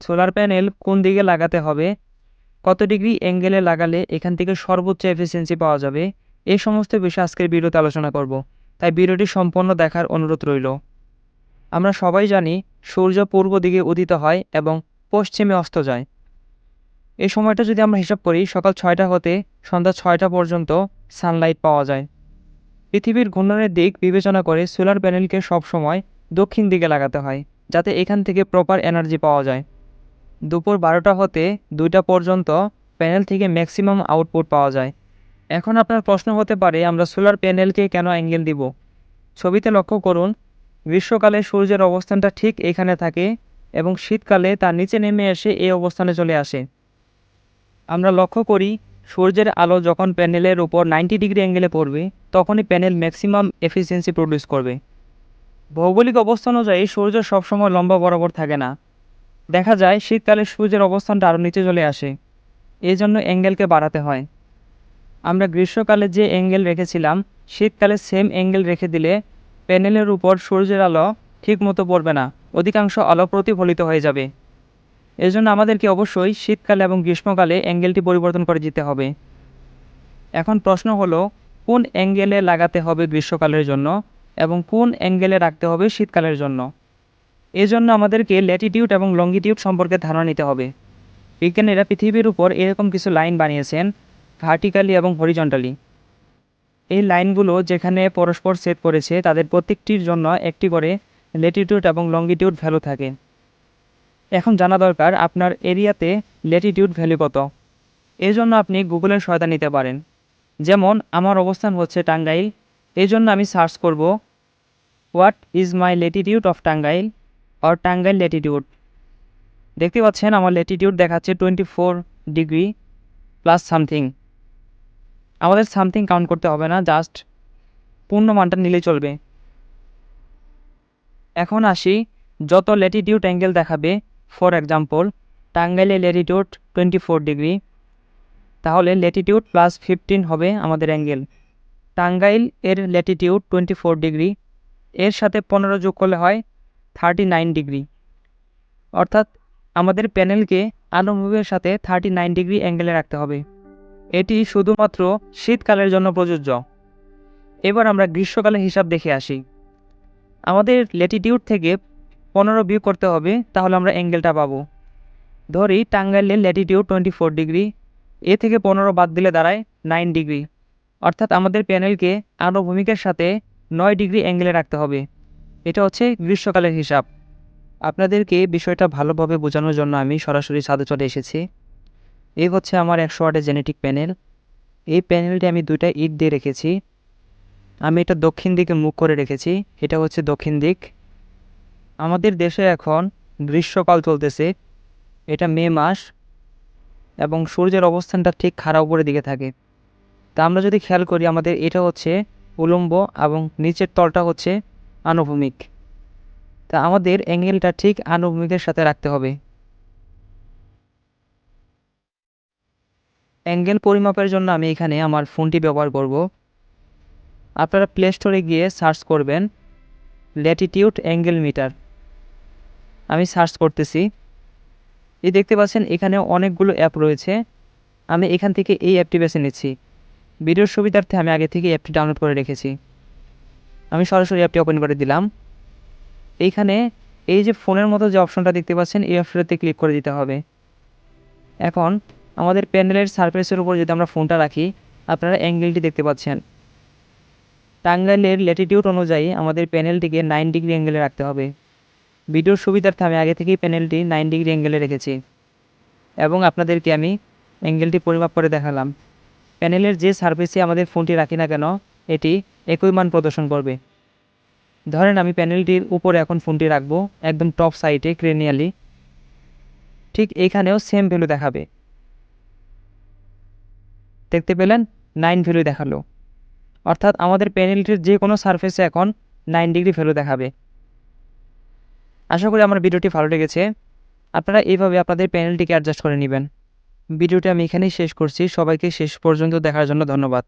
Solar panel কোন দিকে লাগাতে হবে? কত ডিগ্রি অ্যাঙ্গেলে লাগালে এখান থেকে সর্বোচ্চ এফিসিয়েন্সি পাওয়া যাবে? এই সমস্ত বিষয়ে আজকের ভিডিওতে আলোচনা করব। তাই ভিডিওটি সম্পূর্ণ দেখার অনুরোধ রইল। আমরা সবাই জানি সূর্য পূর্ব দিকে উদিত হয় এবং পশ্চিমে অস্ত যায়। এই সময়টা যদি আমরা হিসাব করি, সকাল ছয়টা হতে সন্ধ্যা ছয়টা পর্যন্ত সানলাইট পাওয়া যায়। পৃথিবীর ঘূর্ণনের দিক বিবেচনা করে সোলার প্যানেলকে সবসময় দক্ষিণ দিকে লাগাতে হয়, যাতে এখান থেকে প্রপার এনার্জি পাওয়া যায়। দুপুর বারোটা হতে দুইটা পর্যন্ত প্যানেল থেকে ম্যাক্সিমাম আউটপুট পাওয়া যায়। এখন আপনার প্রশ্ন হতে পারে, আমরা সোলার প্যানেলকে কেন অ্যাঙ্গেল দিব? ছবিতে লক্ষ্য করুন, গ্রীষ্মকালে সূর্যের অবস্থানটা ঠিক এখানে থাকে এবং শীতকালে তার নিচে নেমে এসে এই অবস্থানে চলে আসে। আমরা লক্ষ্য করি, সূর্যের আলো যখন প্যানেলের উপর নাইনটি ডিগ্রি অ্যাঙ্গেলে পড়বে, তখনই প্যানেল ম্যাক্সিমাম এফিসিয়েন্সি প্রডিউস করবে। ভৌগোলিক অবস্থান অনুযায়ী সূর্য সবসময় লম্বা বরাবর থাকে না। দেখা যায় শীতকালে সূর্যের অবস্থানটা আরও নিচে চলে আসে। এই জন্য অ্যাঙ্গেলকে বাড়াতে হয়। আমরা গ্রীষ্মকালে যে অ্যাঙ্গেল রেখেছিলাম, শীতকালে সেম অ্যাঙ্গেল রেখে দিলে প্যানেলের উপর সূর্যের আলো ঠিক মতো পড়বে না, অধিকাংশ আলো প্রতিফলিত হয়ে যাবে। এজন্য আমাদেরকে অবশ্যই শীতকালে এবং গ্রীষ্মকালে অ্যাঙ্গেলটি পরিবর্তন করে দিতে হবে। এখন প্রশ্ন হলো, কোন অ্যাঙ্গেলে লাগাতে হবে গ্রীষ্মকালের জন্য এবং কোন অ্যাঙ্গেলে রাখতে হবে শীতকালের জন্য? এই জন্য আমাদেরকে ল্যাটিটিউড এবং লঙ্গিটিউড সম্পর্কে ধারণা নিতে হবে। বিজ্ঞানীরা পৃথিবীর উপর এরকম কিছু লাইন বানিয়েছেন ভার্টিক্যালি এবং হরিজন্টালি এই লাইনগুলো যেখানে পরস্পর সেট করেছে তাদের প্রত্যেকটির জন্য একটি করে ল্যাটিটিউড এবং লঙ্গিটিউড ভ্যালু থাকে। এখন জানা দরকার, আপনার এরিয়াতে ল্যাটিটিউড ভ্যালু কত। এই জন্য আপনি গুগলের সহায়তা নিতে পারেন। যেমন, আমার অবস্থান হচ্ছে টাঙ্গাইল। এই জন্য আমি সার্চ করব what is my latitude of Tangail? Or Tangail latitude দেখতে পাচ্ছেন আমার ল্যাটিটিউড দেখাচ্ছে twenty four degree plus something আমাদের সামথিং কাউন্ট করতে হবে না জাস্ট পূর্ণ মানটা নিলেই চলবে। এখন আসি, যত ল্যাটিটিউড অ্যাঙ্গেল দেখাবে ফর এক্সাম্পল টাঙ্গাইলে ল্যাটিটিউড টোয়েন্টি ফোর ডিগ্রি তাহলে ল্যাটিটিউড প্লাস ফিফটিন হবে আমাদের অ্যাঙ্গেল টাঙ্গাইল এর ল্যাটিটিউড টোয়েন্টি ফোর ডিগ্রি এর সাথে পনেরো যোগ করলে হয় থার্টি নাইন ডিগ্রি অর্থাৎ আমাদের প্যানেলকে আনুভূমিকের সাথে থার্টি নাইন ডিগ্রি অ্যাঙ্গেলে রাখতে হবে। এটি শুধুমাত্র শীতকালের জন্য প্রযোজ্য। এবার আমরা গ্রীষ্মকালের হিসাব দেখে আসি। আমাদের ল্যাটিটিউড থেকে পনেরো বিয়োগ করতে হবে, তাহলে আমরা অ্যাঙ্গেলটা পাবো। ধরি টাঙ্গাইলের ল্যাটিটিউড টোয়েন্টি ফোর ডিগ্রি এ থেকে পনেরো বাদ দিলে দাঁড়ায় নাইন ডিগ্রি অর্থাৎ আমাদের প্যানেলকে আনুভূমিকের সাথে নয় ডিগ্রি অ্যাঙ্গেলে রাখতে হবে। এটা হচ্ছে গ্রীষ্মকালের হিসাব। আপনাদেরকে বিষয়টা ভালোভাবে বোঝানোর জন্য আমি সরাসরি ছাদে চলে এসেছি। এই হচ্ছে আমার একশো ওয়াটের জেনেটিক প্যানেল এই প্যানেলটি আমি দুইটা ইট দিয়ে রেখেছি। আমি এটা দক্ষিণ দিকে মুখ করে রেখেছি। এটা হচ্ছে দক্ষিণ দিক। আমাদের দেশে এখন গ্রীষ্মকাল চলতেছে। এটা মে মাস এবং সূর্যের অবস্থানটা ঠিক খাড়া উপরের দিকে থাকে। তা আমরা যদি খেয়াল করি, আমাদের এটা হচ্ছে উলম্ব এবং নিচের তলটা হচ্ছে আনুভূমিক। তা আমাদের অ্যাঙ্গেলটা ঠিক আনুভূমিকের সাথে রাখতে হবে। অ্যাঙ্গেল পরিমাপের জন্য আমি এখানে আমার ফোনটি ব্যবহার করব। আপনারা প্লে স্টোরে গিয়ে সার্চ করবেন ল্যাটিটিউড অ্যাঙ্গেল মিটার। আমি সার্চ করতেছি। এই দেখতে পাচ্ছেন এখানে অনেকগুলো অ্যাপ রয়েছে। আমি এখান থেকে এই অ্যাপটি বেছে নিচ্ছি। ভিডিওর সুবিধার্থে আমি আগে থেকে অ্যাপটি ডাউনলোড করে রেখেছি। আমি সরাসরি অ্যাপটি ওপেন করে দিলাম। এইখানে এই যে ফোনের মতো যে অপশনটা দেখতে পাচ্ছেন, এই অপশনটাতে ক্লিক করে দিতে হবে। এখন আমাদের প্যানেলের সারফেসের উপর যদি আমরা ফোনটা রাখি, আপনারা অ্যাঙ্গেলটি দেখতে পাচ্ছেন। টাঙ্গাইলের ল্যাটিটিউড অনুযায়ী আমাদের প্যানেলটিকে নাইন ডিগ্রি অ্যাঙ্গেলে রাখতে হবে। ভিডিওর সুবিধার্থে আমি আগে থেকেই প্যানেলটি নাইন ডিগ্রি অ্যাঙ্গেলে রেখেছি। এবং আপনাদেরকে আমি অ্যাঙ্গেলটি পরিমাপ করে দেখালাম। প্যানেলের যে সার্ফেসে আমাদের ফোনটি রাখি না কেন এটি একই মান প্রদর্শন করবে। ধরেন আমি প্যানেলটির উপরে এখন ফোনটি রাখব, একদম টপ সাইটে ক্রেনিয়ালি ঠিক এইখানেও সেম ভ্যালু দেখাবে। দেখতে পেলেন নাইন ভ্যালু দেখাল। অর্থাৎ আমাদের প্যানেলটির যে কোনো সারফেসে এখন নাইন ডিগ্রি ভ্যালু দেখাবে। আশা করি আমার ভিডিওটি ভালো লেগেছে। আপনারা এইভাবে আপনাদের প্যানেলটিকে অ্যাডজাস্ট করে নেবেন। ভিডিওটি আমি এখানেই শেষ করছি। সবাইকে শেষ পর্যন্ত দেখার জন্য ধন্যবাদ।